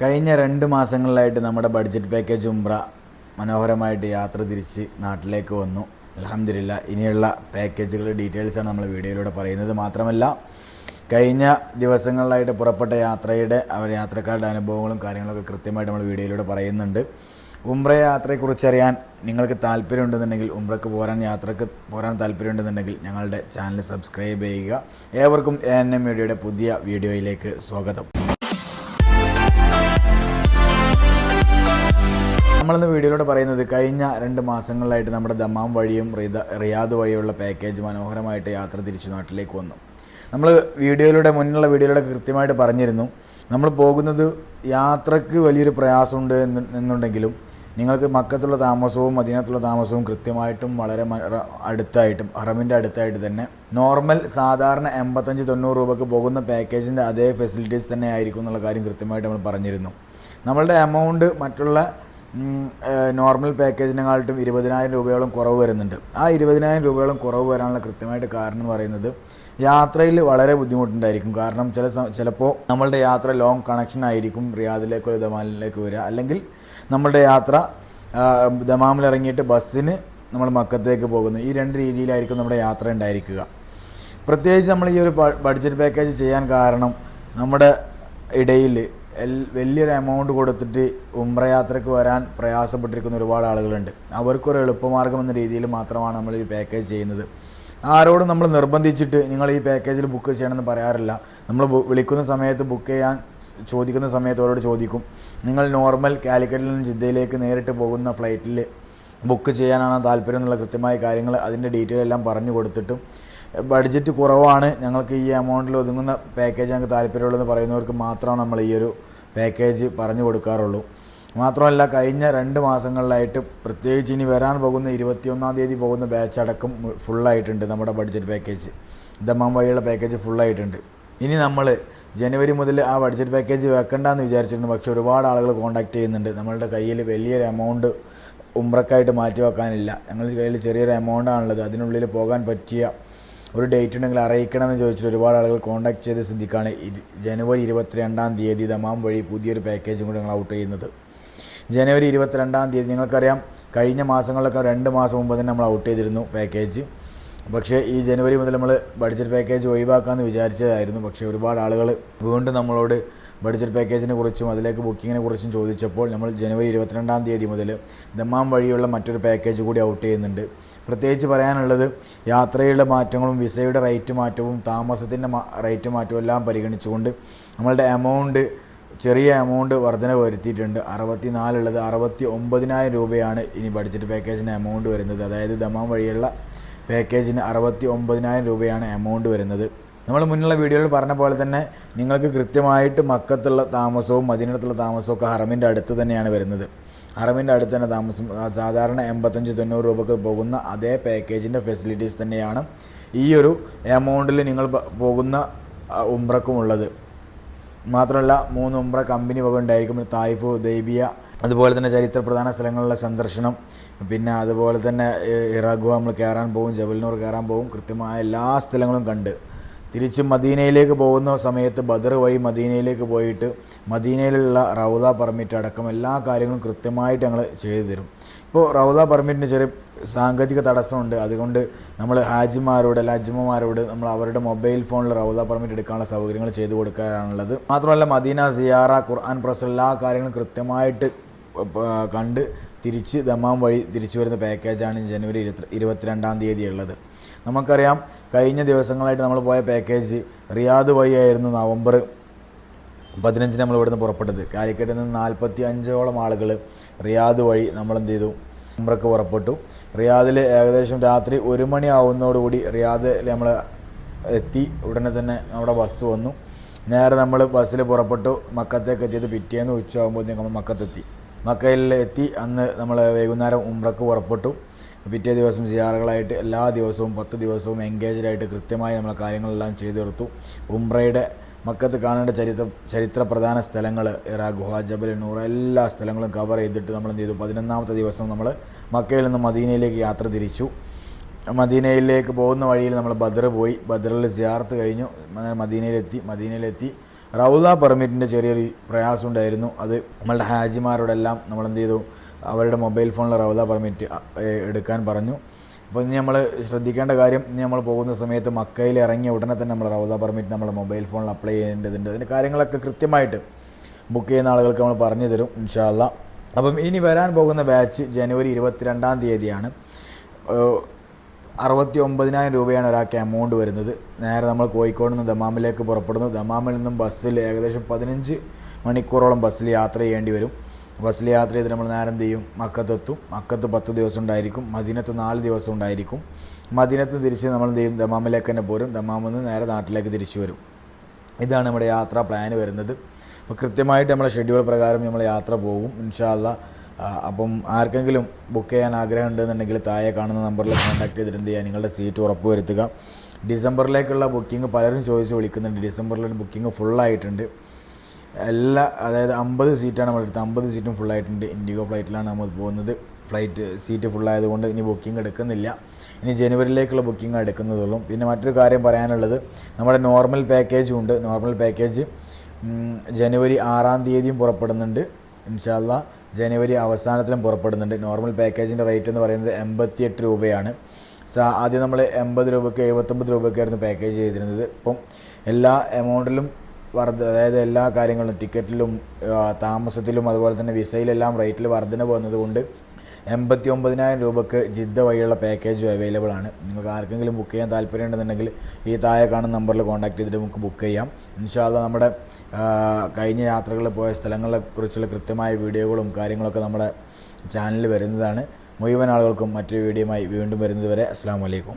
കഴിഞ്ഞ രണ്ട് മാസങ്ങളിലായിട്ട് നമ്മുടെ ബഡ്ജറ്റ് പാക്കേജ് ഉംറ മനോഹരമായിട്ട് യാത്ര തിരിച്ച് നാട്ടിലേക്ക് വന്നു. അലഹമില്ല ഇനിയുള്ള പാക്കേജുകളുടെ ഡീറ്റെയിൽസാണ് നമ്മൾ വീഡിയോയിലൂടെ പറയുന്നത്. മാത്രമല്ല കഴിഞ്ഞ ദിവസങ്ങളിലായിട്ട് പുറപ്പെട്ട യാത്രയുടെ അവർ യാത്രക്കാരുടെ അനുഭവങ്ങളും കാര്യങ്ങളൊക്കെ കൃത്യമായിട്ട് നമ്മൾ വീഡിയോയിലൂടെ പറയുന്നുണ്ട്. ഉംറ യാത്രയെക്കുറിച്ച് അറിയാൻ നിങ്ങൾക്ക് താല്പര്യമുണ്ടെന്നുണ്ടെങ്കിൽ ഉംറക്ക് പോരാൻ യാത്രയ്ക്ക് പോരാൻ താല്പര്യമുണ്ടെന്നുണ്ടെങ്കിൽ ഞങ്ങളുടെ ചാനൽ സബ്സ്ക്രൈബ് ചെയ്യുക. ഏവർക്കും എ എൻ എം മീഡിയയുടെ പുതിയ വീഡിയോയിലേക്ക് സ്വാഗതം. നമ്മളിന്ന് വീഡിയോയിലൂടെ പറയുന്നത് കഴിഞ്ഞ രണ്ട് മാസങ്ങളിലായിട്ട് നമ്മുടെ ദമാം വഴിയും റിയാദ് വഴിയുള്ള പാക്കേജ് മനോഹരമായിട്ട് യാത്ര തിരിച്ചു നാട്ടിലേക്ക് വന്നു. നമ്മൾ വീഡിയോയിലൂടെ മുന്നുള്ള വീഡിയോയിലൂടെ കൃത്യമായിട്ട് പറഞ്ഞിരുന്നു. നമ്മൾ പോകുന്നത് യാത്രയ്ക്ക് വലിയൊരു പ്രയാസമുണ്ട് എന്ന് എന്നുണ്ടെങ്കിലും നിങ്ങൾക്ക് മക്കത്തുള്ള താമസവും മദീനത്തുള്ള താമസവും കൃത്യമായിട്ടും വളരെ അടുത്തായിട്ടും ഹറമിന്റെ അടുത്തായിട്ട് തന്നെ നോർമൽ സാധാരണ എൺപത്തഞ്ച് തൊണ്ണൂറ് രൂപക്ക് പോകുന്ന പാക്കേജിന്റെ അതേ ഫെസിലിറ്റീസ് തന്നെ ആയിരിക്കും എന്നുള്ള കാര്യം കൃത്യമായിട്ട് നമ്മൾ പറഞ്ഞിരുന്നു. നമ്മളുടെ എമൗണ്ട് മറ്റുള്ള നോർമൽ പാക്കേജിനെക്കാളും ഇരുപതിനായിരം രൂപയോളം കുറവ് വരുന്നുണ്ട്. ആ ഇരുപതിനായിരം രൂപയോളം കുറവ് വരാനുള്ള കൃത്യമായിട്ട് കാരണം എന്ന് പറയുന്നത് യാത്രയിൽ വളരെ ബുദ്ധിമുട്ടുണ്ടായിരിക്കും. കാരണം ചില ചിലപ്പോൾ നമ്മളുടെ യാത്ര ലോങ് കണക്ഷൻ ആയിരിക്കും റിയാദിലേക്കോ ദമാലിലേക്ക് വരിക. അല്ലെങ്കിൽ നമ്മളുടെ യാത്ര ദമാമിൽ ഇറങ്ങിയിട്ട് ബസ്സിന് നമ്മൾ മക്കത്തേക്ക് പോകുന്നു. ഈ രണ്ട് രീതിയിലായിരിക്കും നമ്മുടെ യാത്ര ഉണ്ടായിരിക്കുക. പ്രത്യേകിച്ച് നമ്മൾ ഈ ഒരു ബഡ്ജറ്റ് പാക്കേജ് ചെയ്യാൻ കാരണം നമ്മുടെ ഇടയിൽ വലിയൊരു എമൗണ്ട് കൊടുത്തിട്ട് ഉംറ യാത്രയ്ക്ക് വരാൻ പ്രയാസപ്പെട്ടിരിക്കുന്ന ഒരുപാട് ആളുകളുണ്ട്. അവർക്കൊരു എളുപ്പമാർഗം എന്ന രീതിയിൽ മാത്രമാണ് നമ്മൾ ഈ പാക്കേജ് ചെയ്യുന്നത്. ആരോടും നമ്മൾ നിർബന്ധിച്ചിട്ട് നിങ്ങൾ ഈ പാക്കേജിൽ ബുക്ക് ചെയ്യണമെന്ന് പറയാറില്ല. നമ്മൾ വിളിക്കുന്ന സമയത്ത് ബുക്ക് ചെയ്യാൻ ചോദിക്കുന്ന സമയത്ത് അവരോട് ചോദിക്കും. നിങ്ങൾ നോർമൽ കാലിക്കറ്റിൽ നിന്ന് ജിദ്ദയിലേക്ക് നേരിട്ട് പോകുന്ന ഫ്ലൈറ്റിൽ ബുക്ക് ചെയ്യാനാണ് താല്പര്യം എന്നുള്ള കൃത്യമായ കാര്യങ്ങൾ അതിന്റെ ഡീറ്റെയിൽ എല്ലാം പറഞ്ഞു കൊടുത്തിട്ടും ബഡ്ജറ്റ് കുറവാണ്. ഞങ്ങൾക്ക് ഈ എമൗണ്ടിൽ ഒതുങ്ങുന്ന പാക്കേജ് ഞങ്ങൾക്ക് താല്പര്യമുള്ളതെന്ന് പറയുന്നവർക്ക് മാത്രമാണ് നമ്മൾ ഈ ഒരു പാക്കേജ് പറഞ്ഞു കൊടുക്കാറുള്ളൂ. മാത്രമല്ല കഴിഞ്ഞ രണ്ട് മാസങ്ങളിലായിട്ട് പ്രത്യേകിച്ച് ഇനി വരാൻ പോകുന്ന ഇരുപത്തിയൊന്നാം തീയതി പോകുന്ന ബാച്ച് അടക്കം ഫുള്ളായിട്ടുണ്ട് നമ്മുടെ ബഡ്ജറ്റ് പാക്കേജ് ദമ്മാം വഴിയുള്ള പാക്കേജ് ഫുള്ളായിട്ടുണ്ട് ഇനി നമ്മൾ ജനുവരി മുതൽ ആ ബഡ്ജറ്റ് പാക്കേജ് വെക്കണ്ടെന്ന് വിചാരിച്ചിരുന്നു. പക്ഷേ ഒരുപാട് ആളുകൾ കോൺടാക്ട് ചെയ്യുന്നുണ്ട്. നമ്മളുടെ കയ്യിൽ വലിയൊരു എമൗണ്ട് ഉംറക്കായിട്ട് മാറ്റി വെക്കാനില്ല ഞങ്ങളുടെ കയ്യിൽ ചെറിയൊരു എമൗണ്ട് ആണുള്ളത്. അതിനുള്ളിൽ പോകാൻ പറ്റിയ ഒരു ഡേറ്റ് ഉണ്ടെങ്കിൽ അറിയിക്കണമെന്ന് ചോദിച്ചിട്ട് ഒരുപാട് ആളുകൾ കോൺടാക്ട് ചെയ്ത് സിദ്ധിക്കാണ്. ജനുവരി ഇരുപത്തിരണ്ടാം തീയതി ദമാം വഴി പുതിയൊരു പാക്കേജും കൂടി ഞങ്ങൾ ഔട്ട് ചെയ്യുന്നത്. ജനുവരി ഇരുപത്തിരണ്ടാം തീയതി നിങ്ങൾക്കറിയാം കഴിഞ്ഞ മാസങ്ങളിലൊക്കെ രണ്ട് മാസം മുമ്പ് തന്നെ നമ്മൾ ഔട്ട് ചെയ്തിരുന്നു പാക്കേജ് പക്ഷേ ഈ ജനുവരി മുതൽ നമ്മൾ ബഡ്ജറ്റ് പാക്കേജ് ഒഴിവാക്കാമെന്ന് വിചാരിച്ചതായിരുന്നു. പക്ഷേ ഒരുപാട് ആളുകൾ വീണ്ടും നമ്മളോട് ബഡ്ജറ്റ് പാക്കേജിനെ കുറിച്ചും അതിലേക്ക് ബുക്കിങ്ങിനെ കുറിച്ചും ചോദിച്ചപ്പോൾ നമ്മൾ ജനുവരി ഇരുപത്തിരണ്ടാം തീയതി മുതൽ ദമ്മാം വഴിയുള്ള മറ്റൊരു പാക്കേജ് കൂടി ഔട്ട് ചെയ്യുന്നുണ്ട്. പ്രത്യേകിച്ച് പറയാനുള്ളത് യാത്രയുടെ മാറ്റങ്ങളും വിസയുടെ റേറ്റ് മാറ്റവും താമസത്തിന്റെ റേറ്റ് മാറ്റവും എല്ലാം പരിഗണിച്ചുകൊണ്ട് നമ്മളുടെ എമൗണ്ട് ചെറിയ എമൗണ്ട് വർധന വരുത്തിയിട്ടുണ്ട്. അറുപത്തി നാലുള്ളത് അറുപത്തി ഒമ്പതിനായിരം രൂപയാണ് ഇനി ബഡ്ജറ്റ് പാക്കേജിന് എമൗണ്ട് വരുന്നത്. അതായത് ദമാം വഴിയുള്ള പാക്കേജിന് അറുപത്തി ഒമ്പതിനായിരം രൂപയാണ് എമൗണ്ട് വരുന്നത്. നമ്മൾ മുന്നുള്ള വീഡിയോയിൽ പറഞ്ഞ പോലെ തന്നെ നിങ്ങൾക്ക് കൃത്യമായിട്ട് മക്കത്തുള്ള താമസവും മദീനത്തുള്ള താമസവും ഒക്കെ ഹറമിന്റെ അടുത്ത് തന്നെയാണ് വരുന്നത്. ഹറമിന്റെ അടുത്ത് തന്നെ താമസം സാധാരണ എൺപത്തഞ്ച് തൊണ്ണൂറ് രൂപക്ക് പോകുന്ന അതേ പാക്കേജിന്റെ ഫെസിലിറ്റീസ് തന്നെയാണ് ഈ ഒരു എമൗണ്ടിൽ നിങ്ങൾ പോകുന്ന ആ, ഉംറക്കും ഉള്ളത്. മാത്രമല്ല മൂന്ന് ഉംറ കമ്പനി വക ഉണ്ടായിരിക്കും. തായ്ഫ് ദൈബിയ അതുപോലെ തന്നെ ചരിത്ര പ്രധാന സ്ഥലങ്ങളിലെ സന്ദർശനം പിന്നെ അതുപോലെ തന്നെ ഇറാഖു നമ്മൾ കയറാൻ പോകും ജബൽനൂർ കയറാൻ പോകും കൃത്യമായ എല്ലാ സ്ഥലങ്ങളും കണ്ട്. തിരിച്ച് മദീനയിലേക്ക് പോകുന്ന സമയത്ത് ബദർ വഴി മദീനയിലേക്ക് പോയിട്ട് മദീനയിലുള്ള റൗദ പെർമിറ്റ് അടക്കം എല്ലാ കാര്യങ്ങളും കൃത്യമായിട്ട് ഞങ്ങൾ ചെയ്തു തരും ഇപ്പോൾ റൗദ പെർമിറ്റിന് ചെറിയ സാങ്കേതിക തടസ്സമുണ്ട്. അതുകൊണ്ട് നമ്മൾ ഹാജിമാരോട് അല്ല അജ്മമാരോട് നമ്മൾ അവരുടെ മൊബൈൽ ഫോണിൽ റൗദ പെർമിറ്റ് എടുക്കാനുള്ള സൗകര്യങ്ങൾ ചെയ്തു കൊടുക്കാനാണുള്ളത് മാത്രമല്ല മദീന സിയാറ ഖുർആൻ പ്രസ് എല്ലാ കാര്യങ്ങളും കൃത്യമായിട്ട് കണ്ട് തിരിച്ച് ദമാം വഴി തിരിച്ചു വരുന്ന പാക്കേജാണ് ജനുവരി ഇരുപത്തി ഇരുപത്തിരണ്ടാം തീയതി ഉള്ളത് നമുക്കറിയാം കഴിഞ്ഞ ദിവസങ്ങളായിട്ട് നമ്മൾ പോയ പാക്കേജ് റിയാദ് വഴിയായിരുന്നു നവംബർ പതിനഞ്ചിന് നമ്മൾ ഇവിടുന്ന് പുറപ്പെട്ടത്. കാലിക്കറ്റിൽ നിന്ന് നാൽപ്പത്തി അഞ്ചോളം ആളുകൾ റിയാദ് വഴി നമ്മൾ എന്ത് ചെയ്തു? നമ്മൾക്ക് പുറപ്പെട്ടു. റിയാദിൽ ഏകദേശം രാത്രി ഒരു മണി ആവുന്നതോടുകൂടി റിയാദിൽ നമ്മൾ എത്തി. ഉടനെ തന്നെ നമ്മുടെ ബസ് വന്നു. നേരെ നമ്മൾ ബസ്സിൽ പുറപ്പെട്ടു. മക്കത്തേക്ക് എത്തിയത് പിറ്റേന്ന് ഉച്ചയാകുമ്പോഴത്തേക്ക് നമ്മൾ മക്കത്തെത്തി. മക്കയിൽ എത്തി അന്ന് നമ്മൾ വൈകുന്നേരം ഉംറക്ക് പുറപ്പെട്ടു. പിറ്റേ ദിവസം സിയാറുകളായിട്ട് എല്ലാ ദിവസവും പത്ത് ദിവസവും എൻഗേജ്ഡ് ആയിട്ട് കൃത്യമായി നമ്മൾ കാര്യങ്ങളെല്ലാം ചെയ്തു തീർത്തു. ഉംറയുടെ മക്കത്ത് കാണേണ്ട ചരിത്ര ചരിത്ര പ്രധാന സ്ഥലങ്ങൾ ഇറാ ഗുഹ ജബൽ നൂർ എല്ലാ സ്ഥലങ്ങളും കവർ ചെയ്തിട്ട് നമ്മൾ എന്ത് ചെയ്തു? പതിനൊന്നാമത്തെ ദിവസം നമ്മൾ മക്കയിൽ നിന്ന് മദീനയിലേക്ക് യാത്ര തിരിച്ചു. മദീനയിലേക്ക് പോകുന്ന വഴിയിൽ നമ്മൾ ബദർ പോയി. ബദറിൽ സിയാർത്ത് കഴിഞ്ഞു. അങ്ങനെ മദീനയിലെത്തി മദീനയിലെത്തി. റൗദ പെർമിറ്റിന്റെ ചെറിയൊരു പ്രയാസം ഉണ്ടായിരുന്നു അത് നമ്മളുടെ ഹാജിമാരോടെല്ലാം നമ്മൾ എന്ത് ചെയ്തു? അവരുടെ മൊബൈൽ ഫോണിൽ റൗദ പെർമിറ്റ് എടുക്കാൻ പറഞ്ഞു. അപ്പോൾ ഇനി നമ്മൾ ശ്രദ്ധിക്കേണ്ട കാര്യം ഇനി നമ്മൾ പോകുന്ന സമയത്ത് മക്കയിൽ ഇറങ്ങിയ ഉടനെ തന്നെ നമ്മൾ റൗദ പെർമിറ്റ് നമ്മുടെ മൊബൈൽ ഫോണിൽ അപ്ലൈ ചെയ്യേണ്ടതുണ്ട്. അതിന്റെ കാര്യങ്ങളൊക്കെ കൃത്യമായിട്ട് ബുക്ക് ചെയ്യുന്ന ആളുകൾക്ക് നമ്മൾ പറഞ്ഞു തരും ഇൻഷാല്ല അപ്പം ഇനി വരാൻ പോകുന്ന ബാച്ച് ജനുവരി ഇരുപത്തിരണ്ടാം തീയതിയാണ്. അറുപത്തി ഒമ്പതിനായിരം രൂപയാണ് ഒരാൾക്ക് എമൗണ്ട് വരുന്നത്. നേരെ നമ്മൾ കോഴിക്കോട് നിന്ന് ദമാമിലേക്ക് പുറപ്പെടുന്നു. ദമാമിൽ നിന്നും ബസ്സിൽ ഏകദേശം പതിനഞ്ച് മണിക്കൂറോളം ബസ്സിൽ യാത്ര ചെയ്യേണ്ടി വരും. ബസ്സിൽ യാത്ര ചെയ്ത് നമ്മൾ നേരം എന്ത് ചെയ്യും? മക്കത്തെത്തും മക്കത്ത് പത്ത് ദിവസം ഉണ്ടായിരിക്കും. മദീനത്ത് നാല് ദിവസം ഉണ്ടായിരിക്കും. മദീനത്ത് തിരിച്ച് നമ്മൾ എന്ത് ചെയ്യും? ദമാമിലേക്ക് തന്നെ പോരും. ദമാമിൽ നിന്ന് നേരെ നാട്ടിലേക്ക് തിരിച്ചു വരും. ഇതാണ് നമ്മുടെ യാത്രാ പ്ലാൻ വരുന്നത്. അപ്പോൾ കൃത്യമായിട്ട് നമ്മളെ ഷെഡ്യൂൾ പ്രകാരം നമ്മൾ യാത്ര പോകും. ഇൻഷാല്ല അപ്പം ആർക്കെങ്കിലും ബുക്ക് ചെയ്യാൻ ആഗ്രഹം ഉണ്ടെന്നുണ്ടെങ്കിൽ താഴെ കാണുന്ന നമ്പറിൽ കോൺടാക്ട് ചെയ്തിട്ട് എന്ത് ചെയ്യുക നിങ്ങളുടെ സീറ്റ് ഉറപ്പ് വരുത്തുക. ഡിസംബറിലേക്കുള്ള ബുക്കിംഗ് പലരും ചോദിച്ച് വിളിക്കുന്നുണ്ട്. ഡിസംബറിലൊരു ബുക്കിംഗ് ഫുള്ളായിട്ടുണ്ട് എല്ലാ അതായത് അമ്പത് സീറ്റാണ് നമ്മൾ എടുത്തത് അമ്പത് സീറ്റും ഫുള്ളായിട്ടുണ്ട് ഇൻഡിഗോ ഫ്ലൈറ്റിലാണ് നമ്മൾ പോകുന്നത്. ഫ്ലൈറ്റ് സീറ്റ് ഫുള്ളായതുകൊണ്ട് ഇനി ബുക്കിംഗ് എടുക്കുന്നില്ല. ഇനി ജനുവരിയിലേക്കുള്ള ബുക്കിംഗ് എടുക്കുന്നതുള്ളൂ. പിന്നെ മറ്റൊരു കാര്യം പറയാനുള്ളത്. നമ്മുടെ നോർമൽ പാക്കേജും ഉണ്ട്. നോർമൽ പാക്കേജ് ജനുവരി ആറാം തീയതിയും പുറപ്പെടുന്നുണ്ട്. ഇൻഷാല്ല ജനുവരി അവസാനത്തിലും പുറപ്പെടുന്നുണ്ട്. നോർമൽ പാക്കേജിന്റെ റേറ്റ് എന്ന് പറയുന്നത് എൺപത്തിയെട്ട് രൂപയാണ്. ആദ്യം നമ്മൾ എൺപത് രൂപയ്ക്ക് എഴുപത്തൊമ്പത് രൂപയ്ക്കായിരുന്നു പാക്കേജ് ചെയ്തിരുന്നത്. ഇപ്പം എല്ലാ എമൗണ്ടിലും വർദ്ധ അതായത് എല്ലാ കാര്യങ്ങളും ടിക്കറ്റിലും താമസത്തിലും അതുപോലെ തന്നെ വിസയിലെല്ലാം റേറ്റിൽ വർധന വന്നതുകൊണ്ട് എൺപത്തി ഒമ്പതിനായിരം രൂപക്ക് ജിദ്ദ വഴിയുള്ള പാക്കേജും അവൈലബിൾ ആണ്. നിങ്ങൾക്ക് ആർക്കെങ്കിലും ബുക്ക് ചെയ്യാൻ താല്പര്യം ഉണ്ടെന്നുണ്ടെങ്കിൽ ഈ താഴെ കാണുന്ന നമ്പറിൽ കോൺടാക്ട് ചെയ്തിട്ട് നമുക്ക് ബുക്ക് ചെയ്യാം. ഇൻഷാല്ല നമ്മുടെ കഴിഞ്ഞ യാത്രകളിൽ പോയ സ്ഥലങ്ങളെ കുറിച്ചുള്ള കൃത്യമായ വീഡിയോകളും കാര്യങ്ങളൊക്കെ നമ്മുടെ ചാനലിൽ വരുന്നതാണ്. മുഴുവൻ ആളുകൾക്കും മറ്റൊരു വീഡിയോയുമായി വീണ്ടും വരുന്നതുവരെ അസ്സാം വലൈക്കും